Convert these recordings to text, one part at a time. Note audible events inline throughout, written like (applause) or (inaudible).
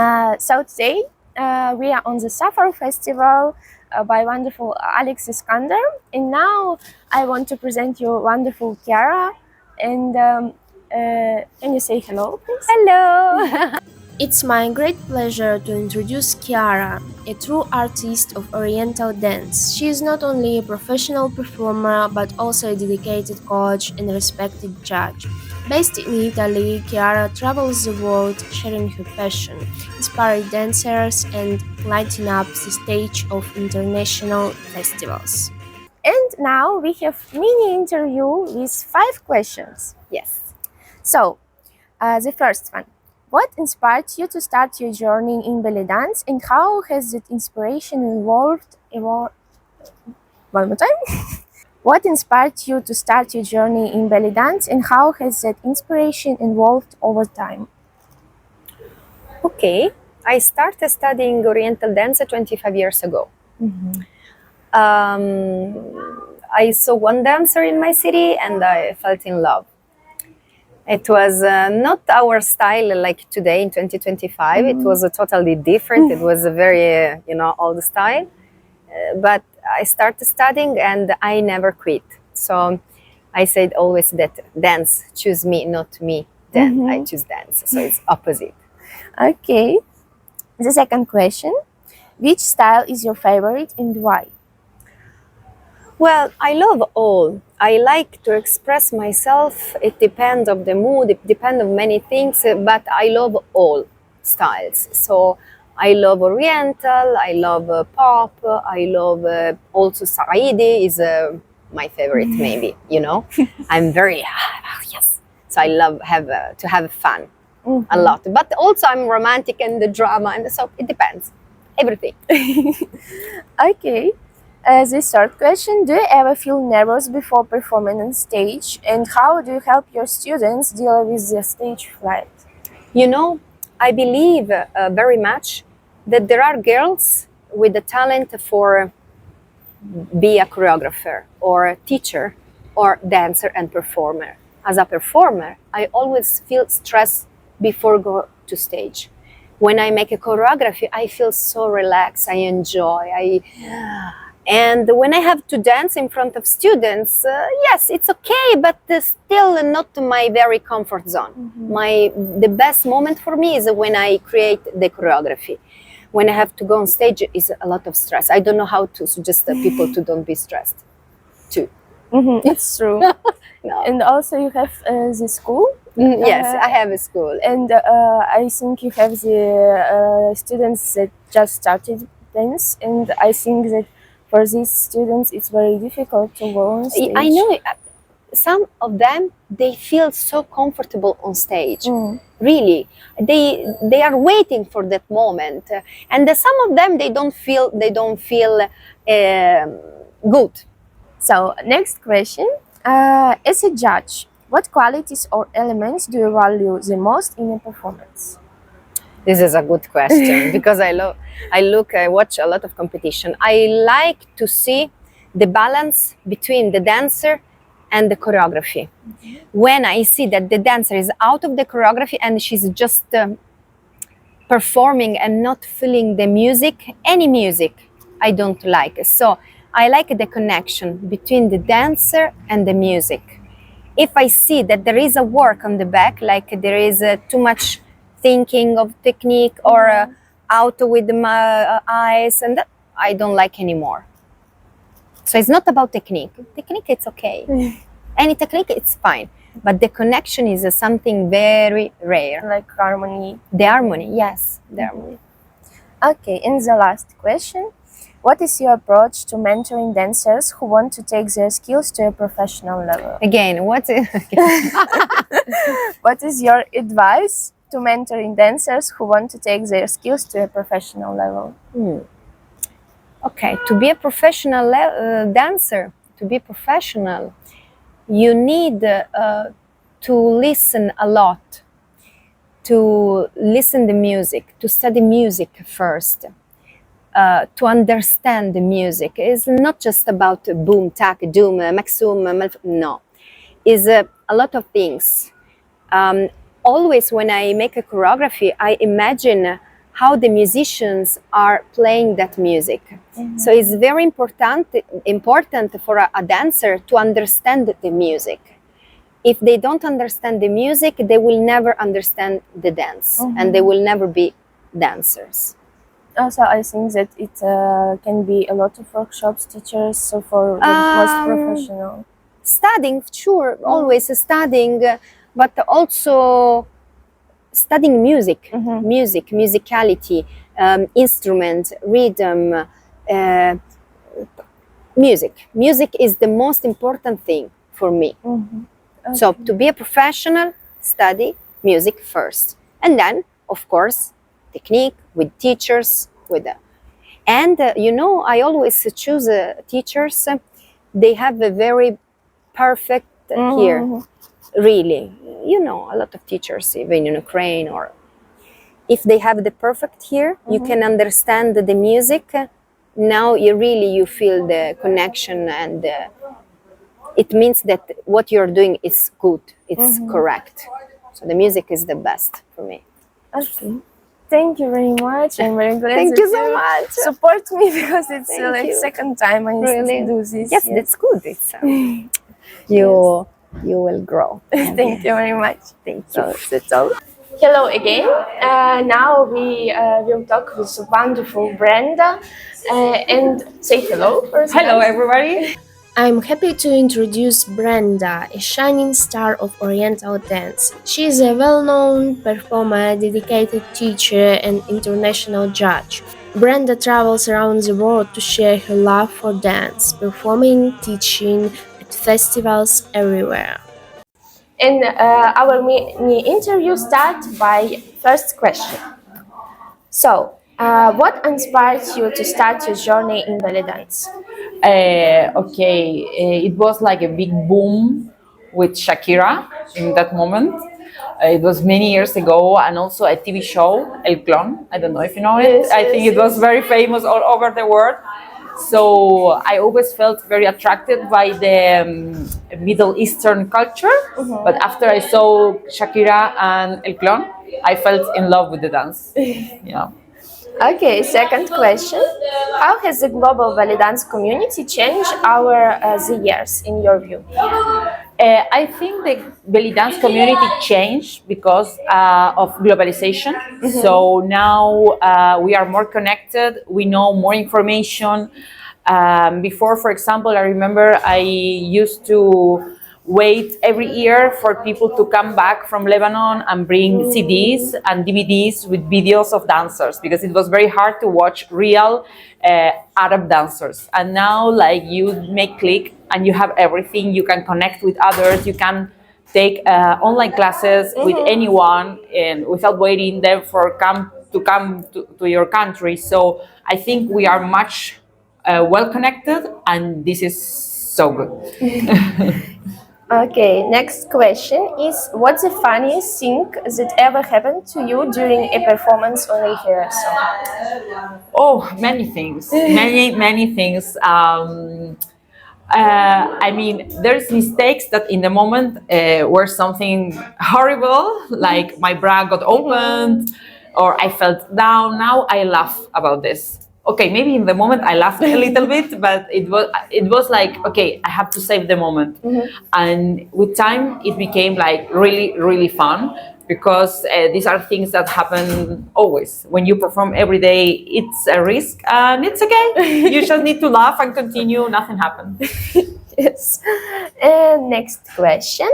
Uh, so today uh, we are on the Safar Festival uh, by wonderful Alex Iskander, and now I want to present you wonderful Chiara. And um, uh, can you say hello, please? Hello! (laughs) It's my great pleasure to introduce Chiara, a true artist of Oriental dance. She is not only a professional performer but also a dedicated coach and respected judge. Based in Italy, Chiara travels the world sharing her passion, inspiring dancers, and lighting up the stage of international festivals. And now we have mini interview with five questions. yes. So, uh, the first one. What inspired you to start your journey in belly dance and how has that inspiration evolved? Evol- One more time. (laughs) what inspired you to start your journey in belly dance and how has that inspiration evolved over time? Okay. I started studying Oriental dance 25 years ago. Um, I saw one dancer in my city and I felt in love. It was uh, not our style like today in 2025. It was a totally different. It was a very, uh, you know, old style. Uh, but I started studying and I never quit. So I said always that dance choose me, not me. Then I mm-hmm. choose dance. So it's opposite. Okay. The second question. Which style is your favorite and why? Well, I love all. I like to express myself. It depends of the mood. It depends of many things, but I love all styles. So I love Oriental. I love uh, pop. uh, I love uh, also Saidi is uh, my favorite. Maybe you know. (laughs) I'm very (sighs) yes. So I love have uh, to have fun a lot. But also I'm romantic and the drama and so it depends. Everything. (laughs) Okay. Uh, the third question Do you ever feel nervous before performing on stage? And how do you help your students deal with the stage fright? You know, I believe uh, very much that there are girls with the talent for be a choreographer or a teacher or dancer and performer. As a performer, I always feel stress before go to stage. When I make a choreography, I feel so relaxed. I enjoy. I and when I have to dance in front of students, uh, yes, it's okay, but uh, still not my very comfort zone. My the best moment for me is when I create the choreography. When I have to go on stage, is a lot of stress. I don't know how to suggest the people to don't be stressed. Too. (laughs) It's true. No. and also, you have uh, the school, Mm, yes, Uh, I have a school. and uh, I think you have the uh, students that just started dance, and I think that for these students it's very difficult to go on stage. I know uh, some of them they feel so comfortable on stage. Mm. Really, they they are waiting for that moment, and some of them they don't feel they don't feel um, good. So, next question. Uh, as a judge, what qualities or elements do you value the most in a performance? This is a good question (laughs) because I love, I look, I watch a lot of competition. I like to see the balance between the dancer and the choreography. When I see that the dancer is out of the choreography and she's just um, performing and not feeling the music, any music, I don't like. So I like the connection between the dancer and the music if I see that there is a work on the back, like there is uh, too much thinking of technique or uh, out with my uh, eyes, and that I don't like anymore. So it's not about technique. Technique, it's okay. (laughs) Any technique, it's fine. But the connection is uh, something very rare. Like harmony. The harmony, yes, the harmony. Okay, and the last question. What is your approach to mentoring dancers who want to take their skills to a professional level? Again, what? (laughs) (laughs) What is your advice to mentoring dancers who want to take their skills to a professional level? Okay, to be a professional uh, dancer, to be professional, you need uh, to listen a lot, to listen the music, to study music first, uh, to understand the music. It's not just about boom, tack, doom, maxum, malf- no. Is uh, a lot of things. Um, always when I make a choreography, I imagine how the musicians are playing that music. So it's very important important for a, a dancer to understand the music. If they don't understand the music, they will never understand the dance and they will never be dancers. Also, I think that it uh, can be a lot of workshops, teachers, so for the most Um, professional. studying sure always studying but also studying music Mhm. music musicality um, instrument rhythm uh, music music is the most important thing for me Mhm. so to be a professional study music first and then of course technique with teachers with the, and uh, you know i always choose uh, teachers uh, they have a very perfect uh, here Mhm. Really you know a lot of teachers even in ukraine or if they have the perfect here you can understand the music now you really you feel the connection and uh, it means that what you're doing is good it's correct so the music is the best for me Okay. Thank you very much. I'm very glad Thank you so much. Support me (laughs) because it's uh, like you. second time I Really? do this. yes that's good it's uh, (laughs) you you will grow (laughs) Thank you very much. thank you So that's all. Hello again. Uh, now we uh, will talk with wonderful Brenda uh, and say hello first. Hello, guys. everybody. I'm happy to introduce Brenda, a shining star of Oriental dance. She is a well known performer, dedicated teacher, and international judge. Brenda travels around the world to share her love for dance, performing, teaching at festivals everywhere. And uh, our mini interview starts by first question. So, uh, what inspired you to start your journey in belly dance? Uh, okay, uh, it was like a big boom with Shakira in that moment. Uh, it was many years ago, and also a TV show, El Clon. I don't know if you know it. Yes, I think yes, it was very famous all over the world. So I always felt very attracted by the um, Middle Eastern culture. But after I saw Shakira and El Clon, I felt in love with the dance. (laughs) Yeah. Okay, second question. How has the global belly dance community changed over uh, the years, in your view? Uh, I think the belly dance community changed because uh, of globalization. So now uh, we are more connected. We know more information. Um, before, for example, I remember I used to wait every year for people to come back from Lebanon and bring CDs and DVDs with videos of dancers because it was very hard to watch real uh, Arab dancers. And now, like, you make click and you have everything. You can connect with others. You can take uh, online classes with anyone and without waiting them for come to come to, to your country. So I think we are much uh, well connected, and this is so good. (laughs) Okay, next question is What's the funniest thing that ever happened to you during a performance or rehearsal? Oh, many things, many many things. Um, uh, I mean, there's mistakes that in the moment uh, were something horrible, like my bra got opened, or I felt down. Now I laugh about this. Okay, maybe in the moment I laughed a little bit, but it was it was like okay, I have to save the moment, and with time it became like really really fun because uh, these are things that happen always. When you perform every day it's a risk and it's okay. (laughs) You just need to laugh and continue nothing happened (laughs) Yes. And next question.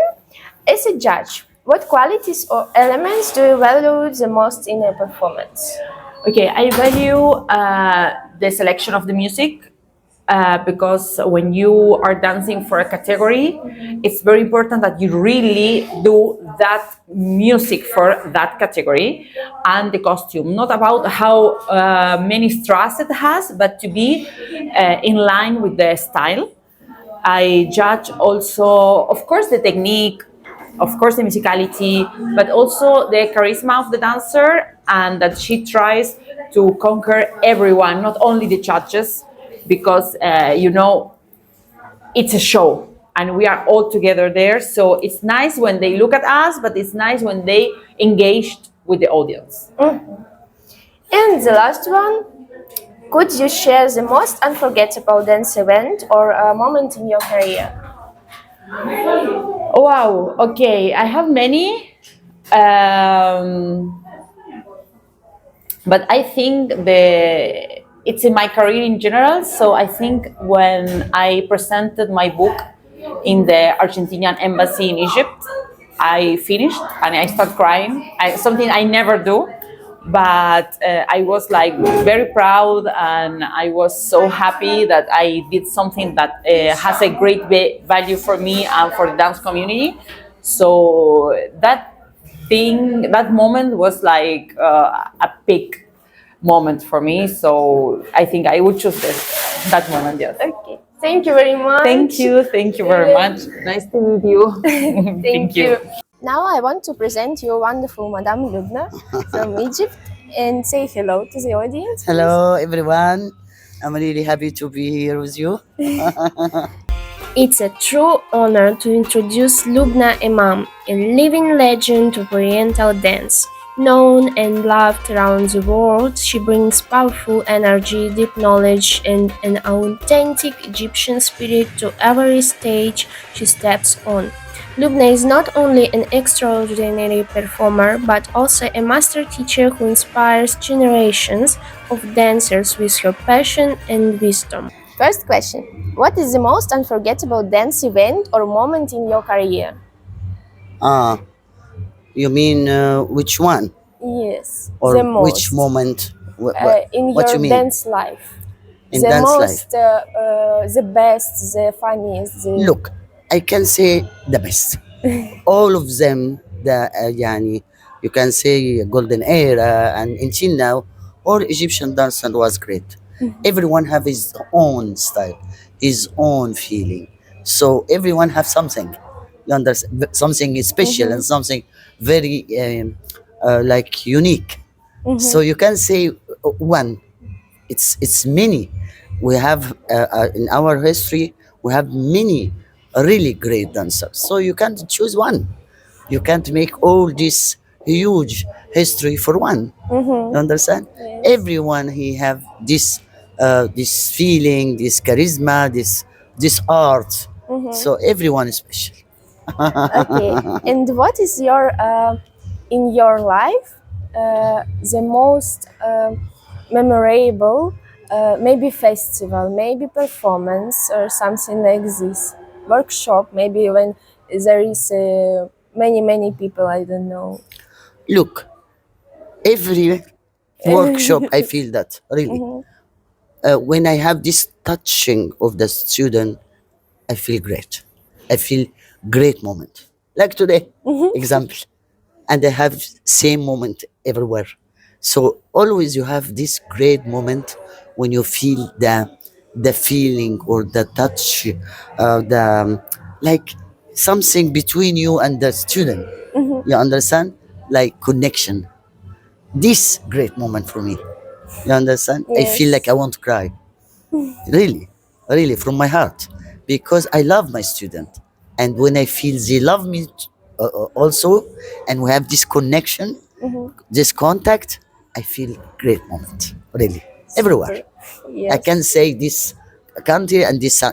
As a judge, what qualities or elements do you value the most in a performance? Okay i value uh, the selection of the music uh, because when you are dancing for a category, it's very important that you really do that music for that category and the costume. Not about how uh, many straws it has, but to be uh, in line with the style. I judge also, of course, the technique, of course, the musicality, but also the charisma of the dancer and that she tries to conquer everyone, not only the judges, because, uh, you know, it's a show and we are all together there. So it's nice when they look at us, but it's nice when they engaged with the audience. And the last one, could you share the most unforgettable dance event or a moment in your career? Wow. Okay, I have many, um, but I think the it's in my career in general. So I think when I presented my book in the Argentinian embassy in Egypt, I finished and I started crying. I, something I never do, but uh, I was like very proud and I was so happy that I did something that uh, has a great value for me and for the dance community. So that thing, that moment was like uh, a big moment for me. So I think I would choose this, that moment. Yes. Okay. Thank you very much. Thank you. Thank you very much. Nice to meet (laughs) (laughs) you. Thank, you. Now I want to present you wonderful Madame Lubna from (laughs) Egypt and say hello to the audience. please. Hello, everyone. I'm really happy to be here with you. It's a true honor to introduce Lubna Imam, a living legend of Oriental dance. Known and loved around the world, she brings powerful energy, deep knowledge, and an authentic Egyptian spirit to every stage she steps on. Lubna is not only an extraordinary performer but also a master teacher who inspires generations of dancers with her passion and wisdom. First question What is the most unforgettable dance event or moment in your career? Ah, you mean uh, which one? Yes, Or the most. which moment? Wh- Uh, in what your you mean? dance life. In the dance most, uh, uh, the best, the funniest. The... Look, I can say the best. (laughs) All of them, the uh, yani, you can say golden era and until now, all Egyptian dancing was great. Everyone have his own style, his own feeling. So everyone have something. You understand? Something special and something very um, uh, like unique. So you can say uh, one. It's it's many. We have uh, uh, in our history we have many really great dancers. So you can't choose one. You can't make all this huge history for one. You understand? Everyone he have this uh, this feeling, this charisma, this this art. So everyone is special. okay. (laughs) and what is your, uh, in your life, uh, the most uh, memorable, uh, maybe festival, maybe performance or something like this? Workshop, maybe when there is uh, many, many people, I don't know. Look, every (laughs) workshop I feel that really. Uh, when I have this touching of the student, I feel great. I feel great moment. Like today, example. And I have same moment everywhere. So always you have this great moment when you feel the the feeling or the touch, uh, the um, like something between you and the student. You understand? Like connection. This great moment for me. You understand? I feel like I want to cry. (laughs) really, really from my heart, because I love my student, and when I feel they love me uh, uh, also, and we have this connection, this contact, I feel great moment. Really, everywhere. Yes. I can say this country and this uh,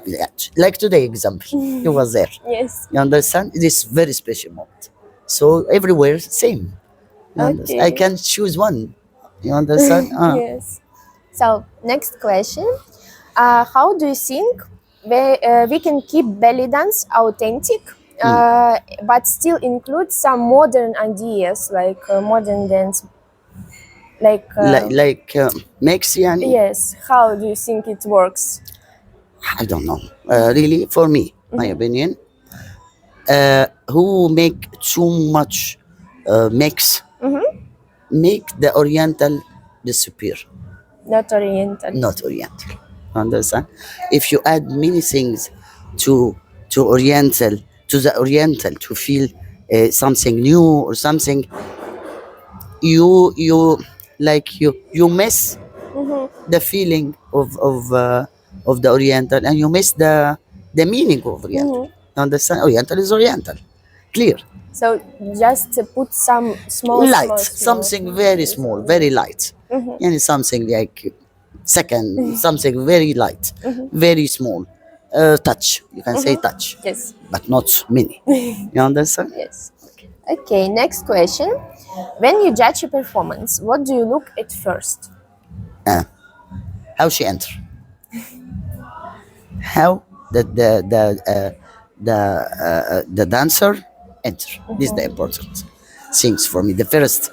like today example. you (laughs) was there. Yes. You understand? It is very special moment. So everywhere same. Understand? I can choose one. You understand? (laughs) Ah. Yes. So next question: uh, How do you think we, uh, we can keep belly dance authentic, uh, but still include some modern ideas like uh, modern dance? Like, uh, like like uh, yani yes. How do you think it works? I don't know. Uh, really, for me, my opinion, uh, who make too much uh, mix, make the Oriental disappear, Not Oriental. not Oriental. Understand? If you add many things to to Oriental, to the Oriental, to feel uh, something new or something, you you like you you miss the feeling of of uh, of the Oriental, and you miss the the meaning of Oriental. You understand? Oriental is Oriental, clear, so just to put some small light, small, something small, very small, very light, mm-hmm. and something like second, mm-hmm. something very light, mm-hmm. very small. Uh, touch, you can mm-hmm. say touch. Yes. But not many. (laughs) you understand? Yes. Okay. okay, next question. When you judge a performance, what do you look at first? Uh, how she enter. (laughs) how the the the uh, the uh, uh the dancer enter. Mm -hmm. This is the important things for me. The first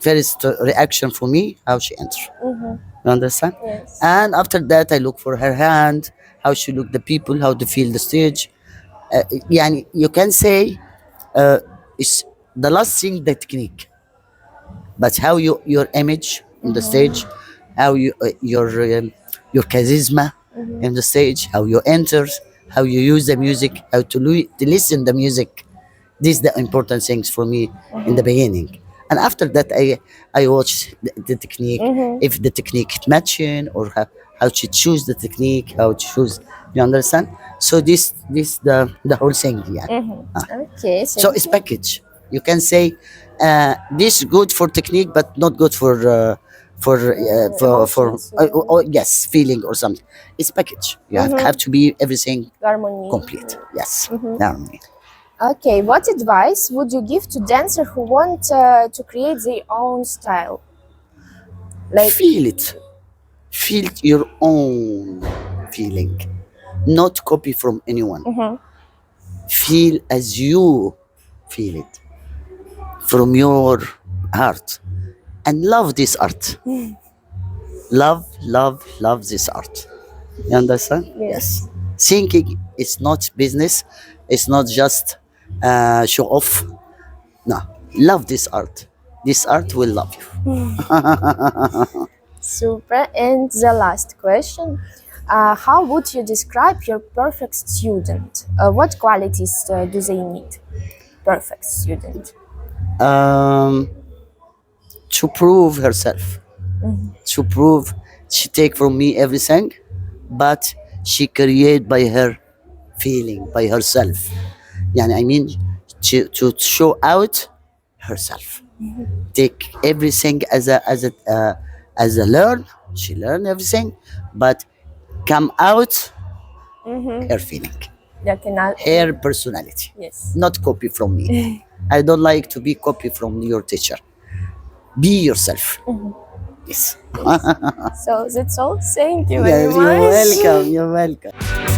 first reaction for me how she enter. Mm -hmm. You understand? Yes. And after that, I look for her hand, how she look the people, how to feel the stage. Uh, yani you can say uh, it's the last thing the technique, but how you your image mm -hmm. on the mm-hmm. stage, how you uh, your um, your charisma mm -hmm. on the stage, how you enter, how you use the music, how to, to listen the music these the important things for me in the beginning. And after that i i watch the, the technique if the technique matching or how, how to choose the technique how to choose you understand? So this this the the whole thing yeah. Okay, so it's package. You can say uh, this good for technique but not good for uh, for uh, for, for uh, oh, oh, yes feeling or something. It's package. You have, have to be everything Harmony. complete. Yes. Harmony. Okay, what advice would you give to dancers who want uh, to create their own style? Like, feel it. Feel your own feeling. Not copy from anyone. Feel as you feel it. From your heart. And love this art. (laughs) Love love love this art. You understand? Yes. thinking it's not business. It's not just uh, show off no love this art this art will love you (laughs) super. And the last question. Uh, how would you describe your perfect student? Uh, what qualities uh, do they need? Perfect student. um, to prove herself to prove she take from me everything but she create by her feeling by herself Yani I mean to, to show out herself. Mm-hmm. Take everything as a as a uh, as a learn. She learn everything, but come out mm-hmm. her feeling. Her personality. Yes. Not copy from me. (laughs) I don't like to be copy from your teacher. Be yourself. Mm-hmm. Yes. yes. (laughs) so that's all. Thank you very yes, much. You're welcome. You're welcome.